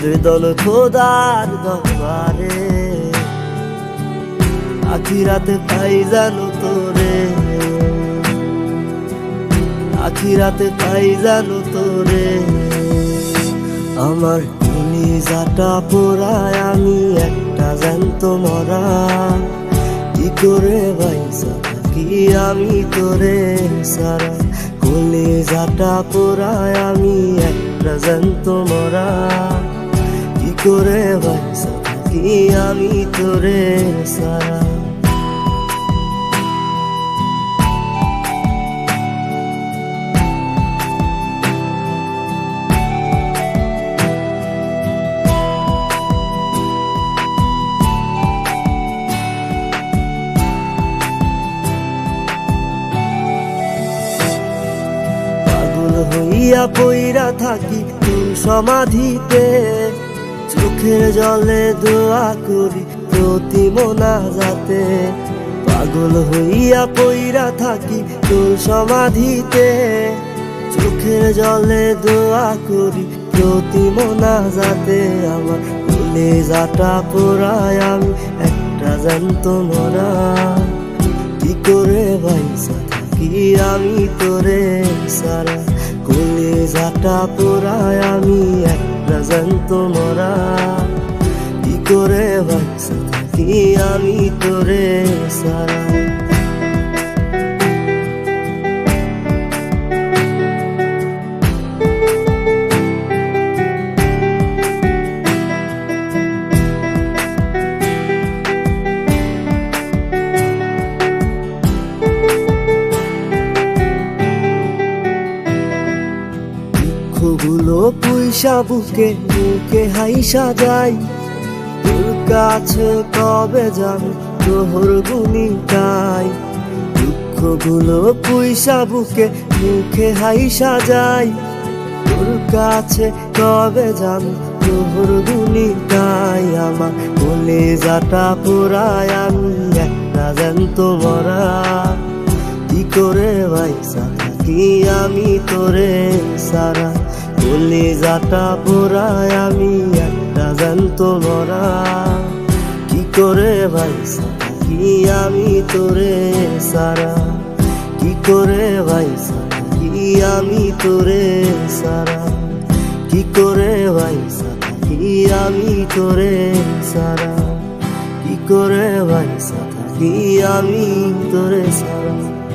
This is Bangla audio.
আবেদন খোদার দরবারে। আখিরাতে পাই জানো তোরে। আখিরাতে পাই জানো তোরে। আমার যাটা পোড়ায় আমি একটা জ্যান্ত মরা। কি করে বাইসা থাকি আমি তোরে? সারা কলে যাটা পোড়ায় আমি একটা জ্যান্ত কি করে থাকি আমি তোরে সারা? হইয়া পইরা থাকি তোর সমাধিতে। চোখের জলে দোয়া করি প্রতি মোনা যাতে পাগল হইয়া পইরা থাকি তোর সমাধিতে। চোখের জলে দোয়া করি প্রতি মোনা যাতে আমার কলেজাটা পোড়ায় আমি, একটা জ্যান্ত মরা। কি করে বাইসা থাকি আমি তোরে সারা? কলেজাটা পোড়ায় আমি একটা জ্যান্ত তোমরা। কি করে বাইসা থাকি আমি তোরে সারা দুঃখগুলো পুইসা বুকে বুকে হাইসা যাই তোর কাছে কবে যাবে তোহর গুনি গাই দুঃখগুলো পুইসা বুকে, মুখে হাইসা যাই তোর কাছে কবে যাবে তোহর গুনি গাই আমার বলে যাটা পোড়ায় আমি একটা জ্যান্ত মরা। কি করে ভাইসা থাকি আমি তোরে সারা যাটা পোড়ায় আমি একটা জ্যান্ত মরা। কি করে ভাইসা থাকি আমি তোরে সারা? কি করে ভাইসা থাকি আমি তোরে সারা? কি করে ভাইসা থাকি আমি তোরে সারা? কি করে ভাইসা থাকি আমি তোরে সারা?